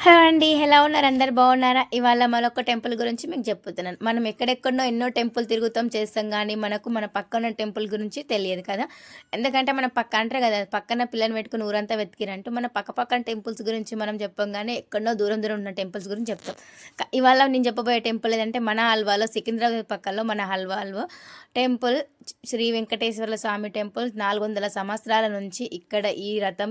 Hello అండి ఎలా ఉన్నారు? అందరు బాగున్నారా? ఇవాళ మరొక టెంపుల్ గురించి మీకు చెప్తున్నాను మనం ఎక్కడెక్కడో ఎన్నో టెంపుల్ తిరుగుతాం చేస్తాం కానీ మనకు మన పక్కన టెంపుల్ గురించి తెలియదు కదా? ఎందుకంటే మన పక్క అంటారు కదా పక్కన పిల్లని పెట్టుకుని ఊరంతా వెతికిరంటూ మన పక్క పక్కన టెంపుల్స్ గురించి మనం చెప్పం కానీ ఎక్కడో దూరం దూరం ఉన్న టెంపుల్స్ గురించి చెప్తాం. ఇవాళ నేను చెప్పబోయే టెంపుల్ ఏదంటే మన హల్వాలో సికింద్రాబాద్ పక్కలో మన హల్వాలో టెంపుల్ శ్రీ వెంకటేశ్వర స్వామి టెంపుల్ నాలుగు వందల సంవత్సరాల నుంచి ఇక్కడ ఈ రథం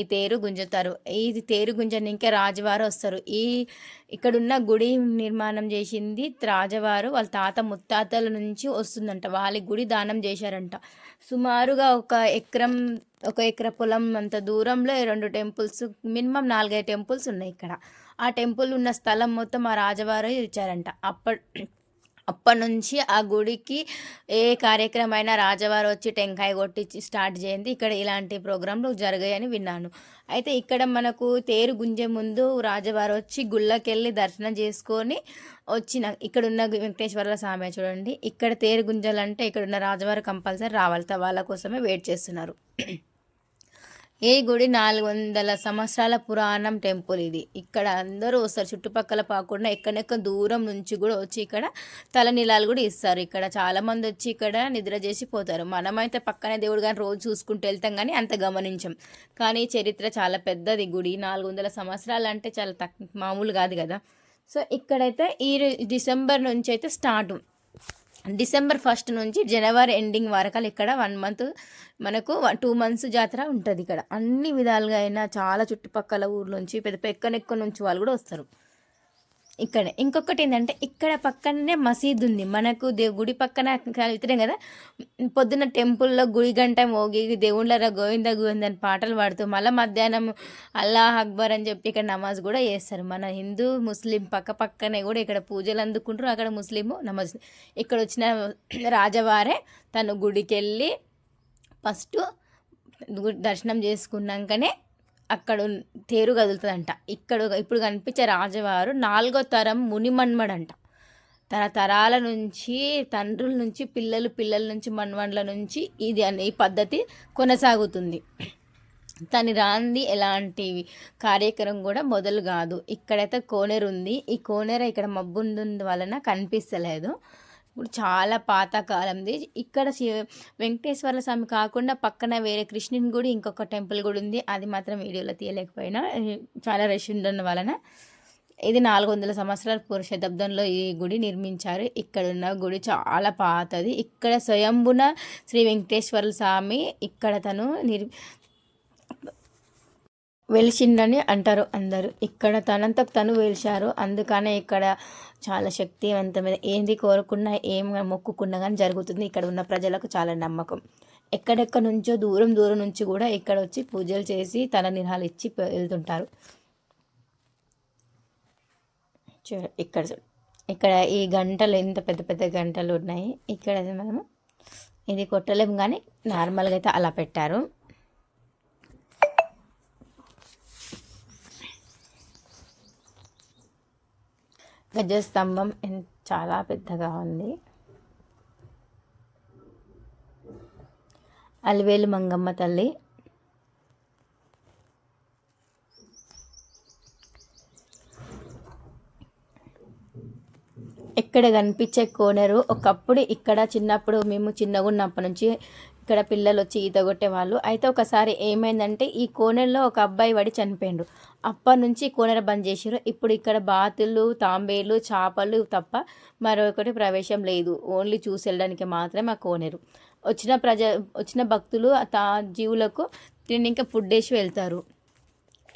ఈ తేరు గుంజుతారు. ఈ తేరు గుంజనికే రాజువారు వస్తారు. ఈ ఇక్కడున్న గుడి నిర్మాణం చేసింది రాజవారు. వాళ్ళ తాత ముత్తాతల నుంచి వస్తుందంట. వాళ్ళ గుడి దానం చేశారంట. సుమారుగా ఒక ఎకరం ఒక ఎకర పొలం అంత దూరంలో రెండు టెంపుల్స్ మినిమం నాలుగైదు టెంపుల్స్ ఉన్నాయి ఇక్కడ. ఆ టెంపుల్ ఉన్న స్థలం మొత్తం ఆ రాజవారు ఇచ్చారంట. అప్పటి అప్పటి నుంచి ఆ గుడికి ఏ కార్యక్రమం అయినా రాజవారు వచ్చి టెంకాయ కొట్టి స్టార్ట్ చేయండి ఇక్కడ ఇలాంటి ప్రోగ్రాంలు జరిగాయని విన్నాను. అయితే ఇక్కడ మనకు తేరు గుంజే ముందు రాజవారు వచ్చి గుళ్ళకెళ్ళి దర్శనం చేసుకొని వచ్చిన ఇక్కడ ఉన్న వెంకటేశ్వర స్వామి చూడండి. ఇక్కడ తేరు గుంజాలంటే ఇక్కడ ఉన్న రాజవారు కంపల్సరీ రావాలి. వాళ్ళ కోసమే వెయిట్ చేస్తున్నారు. ఈ గుడి నాలుగు వందల సంవత్సరాల పురాణం టెంపుల్ ఇది. ఇక్కడ అందరూ వస్తారు. చుట్టుపక్కల పాకుండా ఎక్కడెక్కడ దూరం నుంచి కూడా వచ్చి ఇక్కడ తలనీలాలు కూడా ఇస్తారు. ఇక్కడ చాలామంది వచ్చి ఇక్కడ నిద్ర చేసి పోతారు. మనమైతే పక్కనే దేవుడు కానీ రోజు చూసుకుంటూ వెళ్తాం కానీ అంత గమనించం. కానీ చరిత్ర చాలా పెద్దది. గుడి నాలుగు వందల సంవత్సరాలు అంటే చాలా తక్కువ మామూలు కాదు కదా. సో ఇక్కడైతే ఈ డిసెంబర్ నుంచి అయితే స్టార్ట్. డిసెంబర్ ఫస్ట్ నుంచి జనవరి ఎండింగ్ వరకు ఇక్కడ వన్ మంత్ మనకు టూ మంత్స్ జాతర ఉంటుంది ఇక్కడ. అన్ని విధాలుగా అయినా చాలా చుట్టుపక్కల ఊర్ల నుంచి పెద్ద పెద్ద నుంచి వాళ్ళు కూడా వస్తారు. ఇక్కడ. ఇంకొకటి ఏంటంటే ఇక్కడ పక్కనే మసీద్ ఉంది మనకు దే గుడి పక్కన వెళ్తున్నాం కదా పొద్దున్న టెంపుల్లో గుడి గంట మోగి దేవుళ్ళ గోవింద గోవింద అని పాటలు పాడుతూ మళ్ళీ మధ్యాహ్నం అల్లాహ్ అక్బర్ అని చెప్పి ఇక్కడ నమాజ్ కూడా చేస్తారు. మన హిందూ ముస్లిం పక్క పక్కనే కూడా ఇక్కడ పూజలు అందుకుంటారు. అక్కడ ముస్లిము నమాజ్ ఇక్కడ వచ్చిన రాజవారే తను గుడికి వెళ్ళి ఫస్ట్ దర్శనం చేసుకున్నాకనే అక్కడ తేరు కదులుతుందంట. ఇక్కడ ఇప్పుడు కనిపించే రాజవారు నాలుగో తరం మునిమన్మడంట. తరతరాల నుంచి తండ్రుల నుంచి పిల్లలు పిల్లల నుంచి మన్మన్ల నుంచి ఇది అనే ఈ పద్ధతి కొనసాగుతుంది. తని రాంది ఎలాంటి కార్యక్రమం కూడా మొదలు కాదు. ఇక్కడైతే కోనేరు ఉంది ఈ కోనేర ఇక్కడ మబ్బు వలన కనిపిస్తలేదు. ఇప్పుడు చాలా పాతకాలంది. ఇక్కడ శివ వెంకటేశ్వర స్వామి కాకుండా పక్కన వేరే కృష్ణుని గుడి ఇంకొక టెంపుల్ కూడా ఉంది. అది మాత్రం వీడియోలో తీయలేకపోయినా. చాలా రష్ ఉండడం వలన ఇది నాలుగు వందల సంవత్సరాల పూర్వ శతాబ్దంలో ఈ గుడి నిర్మించారు. ఇక్కడ ఉన్న గుడి చాలా పాతది. ఇక్కడ స్వయంభున శ్రీ వెంకటేశ్వర స్వామి ఇక్కడ తను నిర్ వెలిసిండని అంటారు అందరూ. ఇక్కడ తనంతకు తను వెలిశారు. అందుకనే ఇక్కడ చాలా శక్తివంతమైన ఏంది కోరుకున్నా ఏం మొక్కుకున్నా కానీ జరుగుతుంది. ఇక్కడ ఉన్న ప్రజలకు చాలా నమ్మకం. ఎక్కడెక్కడ నుంచో దూరం దూరం నుంచి కూడా ఇక్కడ వచ్చి పూజలు చేసి తన నిరాలు ఇచ్చి వెళ్తుంటారు. ఇక్కడ ఇక్కడ ఈ గంటలు ఎంత పెద్ద పెద్ద గంటలు ఉన్నాయి. ఇక్కడ మనము ఇది కొట్టలేము కానీ నార్మల్గా అయితే అలా పెట్టారు. గజస్తంభం చాలా పెద్దగా ఉంది. అలివేలు మంగమ్మ తల్లి ఇక్కడ కనిపించే కోనేరు. ఒకప్పుడు ఇక్కడ చిన్నప్పుడు మేము చిన్నగా ఉన్నప్పటి నుంచి ఇక్కడ పిల్లలు వచ్చి ఈత కొట్టేవాళ్ళు అయితే ఒకసారి ఏమైందంటే ఈ కోనేరులో ఒక అబ్బాయి పడి చనిపోయిండు. అప్పటి నుంచి కోనేరు బంద్ చేసారు ఇప్పుడు ఇక్కడ బాతులు తాంబేలు చేపలు తప్ప మరొకటి ప్రవేశం లేదు. ఓన్లీ చూసి వెళ్ళడానికి మాత్రమే ఆ కోనేరు. వచ్చిన ప్రజ వచ్చిన భక్తులు తా జీవులకు తిని ఇంకా ఫుడ్ వేసి వెళ్తారు.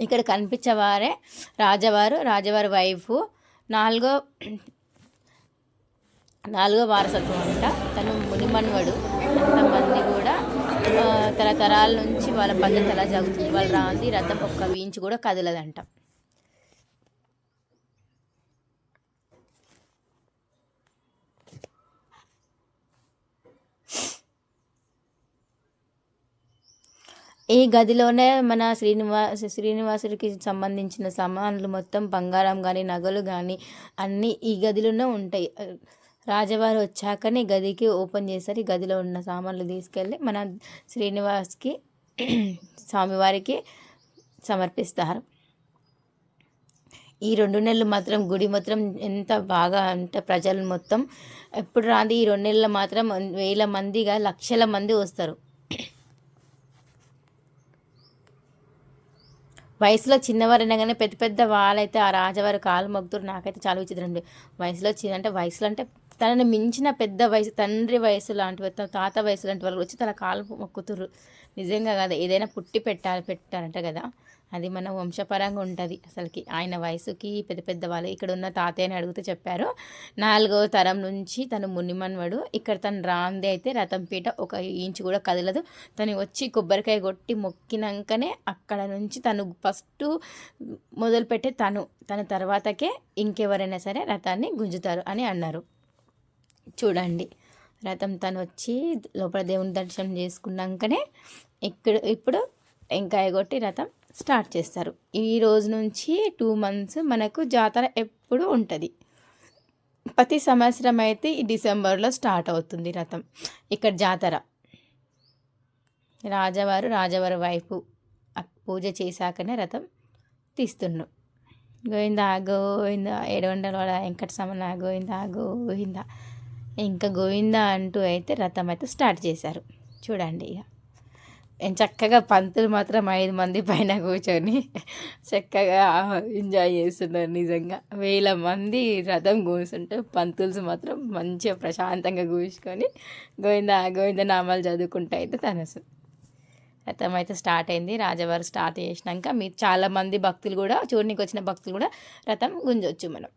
ఇక్కడ కనిపించేవారే రాజవారు. రాజవారి వైఫ్. నాలుగో నాలుగో వారసత్వం అంట. తను మునిమన్వడు. అంతమంది కూడా తరతరాల నుంచి వాళ్ళ పద్ధతి అలా జరుగుతుంది వాళ్ళు రాంది రథం ఒక్క వీంచి కూడా కదలదంట. ఈ గదిలోనే మన శ్రీనివాస శ్రీనివాసుడికి సంబంధించిన సామాన్లు మొత్తం బంగారం కానీ నగలు కానీ అన్నీ ఈ గదిలోనే ఉంటాయి. రాజవారు వచ్చాకనే గదికి ఓపెన్ చేశారు. ఈ గదిలో ఉన్న సామాన్లు తీసుకెళ్ళి మన శ్రీనివాస్కి స్వామివారికి సమర్పిస్తారు. ఈ రెండు నెలలు మాత్రం గుడి మాత్రం ఎంత బాగా అంటే ప్రజలు మొత్తం ఎప్పుడు రాంది? ఈ రెండు నెలలు మాత్రం వేల మందిగా లక్షల మంది వస్తారు. వయసులో చిన్నవారైనా కానీ పెద్ద పెద్ద వాళ్ళైతే ఆ రాజవారి కాలు మొగ్గుతురు నాకైతే చాలా విచిత్రం ఉంది వయసులో చిన్న అంటే వయసులో అంటే తనని మించిన పెద్ద వయసు తండ్రి వయసు లాంటి తాత వయసు లాంటి వాళ్ళు వచ్చి తన కాలు మొక్కుతురు నిజంగా కదా ఏదైనా పుట్టి పెట్టాలి పెట్టారంట కదా. అది మన వంశపరంగా ఉంటుంది. అసలుకి ఆయన వయసుకి పెద్ద పెద్ద వాళ్ళు ఇక్కడ ఉన్న తాతయ్యని అడిగితే చెప్పారు నాలుగవ తరం నుంచి తను మునిమన్వడు. ఇక్కడ తను రాంది అయితే రథంపీట ఒక ఇంచు కూడా కదలదు. తను వచ్చి కొబ్బరికాయ కొట్టి మొక్కినాకనే అక్కడ నుంచి తను ఫస్ట్ మొదలుపెట్టే తను. తన తర్వాతకే ఇంకెవరైనా సరే రథాన్ని గుంజుతారు అని అన్నారు. చూడండి. రథం తను వచ్చి లోపల దేవుని దర్శనం చేసుకున్నాకనే ఇక్కడ ఇప్పుడు టెంకాయ కొట్టి రథం స్టార్ట్ చేస్తారు. ఈ రోజు నుంచి టూ మంత్స్ మనకు జాతర ఎప్పుడు ఉంటుంది. ప్రతి సంవత్సరం అయితే ఈ డిసెంబర్లో స్టార్ట్ అవుతుంది రథం. ఇక్కడ జాతర. రాజవారు రాజవారి వైపు పూజ చేశాకనే రథం తీస్తున్నాం గోవింద గోవింద వందల వెంకట సమన గోవింద గోవింద. ఇంకా గోవింద అంటూ అయితే రథం అయితే స్టార్ట్ చేశారు. చూడండి ఇక. చక్కగా పంతులు మాత్రం ఐదు మంది పైన కూర్చొని చక్కగా ఎంజాయ్ చేస్తున్నారు నిజంగా. వేల మంది రథం కూర్చుంటే పంతులు మాత్రం మంచిగా ప్రశాంతంగా కూర్చుకొని గోవింద గోవింద నామాలు చదువుకుంటూ అయితే తనసు. రథం అయితే స్టార్ట్ అయింది. రాజవారు స్టార్ట్ చేసినాక మీరు చాలామంది భక్తులు కూడా చూడనికి వచ్చిన భక్తులు కూడా రథం గుంజొచ్చు మనం.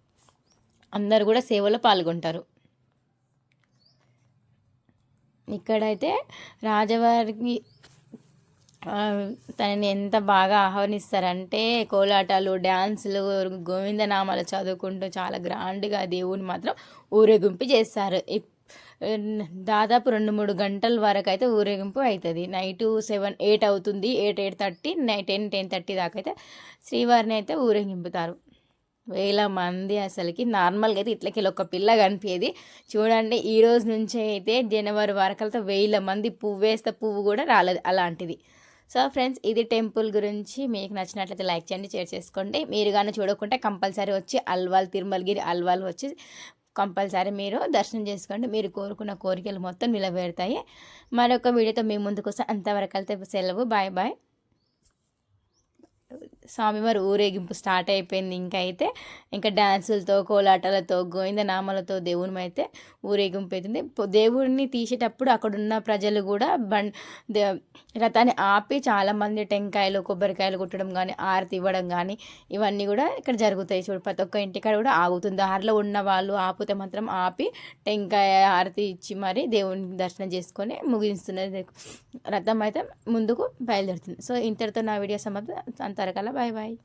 అందరు కూడా సేవలో పాల్గొంటారు. ఇక్కడైతే రాజవారికి తనని ఎంత బాగా ఆహ్వానిస్తారంటే కోలాటాలు డ్యాన్సులు గోవిందనామాలు చదువుకుంటూ చాలా గ్రాండ్గా దేవుని మాత్రం ఊరేగింపు చేస్తారు. దాదాపు రెండు మూడు గంటల వరకు అయితే ఊరేగింపు అవుతుంది నైటు సెవెన్ ఎయిట్ అవుతుంది. Eight eight thirty night ten ten thirty దాకా అయితే శ్రీవారిని అయితే ఊరేగింపుతారు. వేల మంది అసలుకి నార్మల్గా అయితే ఇట్లకి ఒక పిల్ల కనిపించేది చూడండి ఈ రోజు నుంచి అయితే జనవరి వరకలతో వేల మంది పువ్వు వేస్తే పువ్వు కూడా రాలేదు అలాంటిది. సో ఫ్రెండ్స్ ఇది టెంపుల్ గురించి మీకు నచ్చినట్లయితే లైక్ చేయండి షేర్ చేసుకోండి. మీరు కానీ చూడకుంటే కంపల్సరీ వచ్చి అల్వాల్ తిరుమలగిరి అల్వాల్ వచ్చి కంపల్సరీ మీరు దర్శనం చేసుకోండి. మీరు కోరుకున్న కోరికలు మొత్తం నిలబెడతాయి. మరొక వీడియోతో మీ ముందుకు వస్తే. అంతవరకు వెళ్తే సెలవు. Bye bye. స్వామివారి ఊరేగింపు స్టార్ట్ అయిపోయింది. ఇంకా అయితే ఇంకా డ్యాన్సులతో కోలాటాలతో గోవిందనామాలతో దేవుని అయితే ఊరేగింపు అవుతుంది దేవుడిని తీసేటప్పుడు అక్కడున్న ప్రజలు కూడా బం రథాన్ని ఆపి చాలామంది టెంకాయలు కొబ్బరికాయలు కుట్టడం కానీ ఆరతి ఇవ్వడం కానీ ఇవన్నీ కూడా ఇక్కడ జరుగుతాయి చూడు. ప్రతి ఒక్క ఇంటికాడ కూడా ఆగుతుంది. దారిలో ఉన్న వాళ్ళు ఆపితే మాత్రం ఆపి టెంకాయ ఆరతి ఇచ్చి మరి దేవుని దర్శనం చేసుకొని ముగిస్తున్నది రథం అయితే ముందుకు బయలుదేరుతుంది. సో ఇంతటితో నా వీడియో సమాప్తం. అంతరకాల బాయ్ బాయ్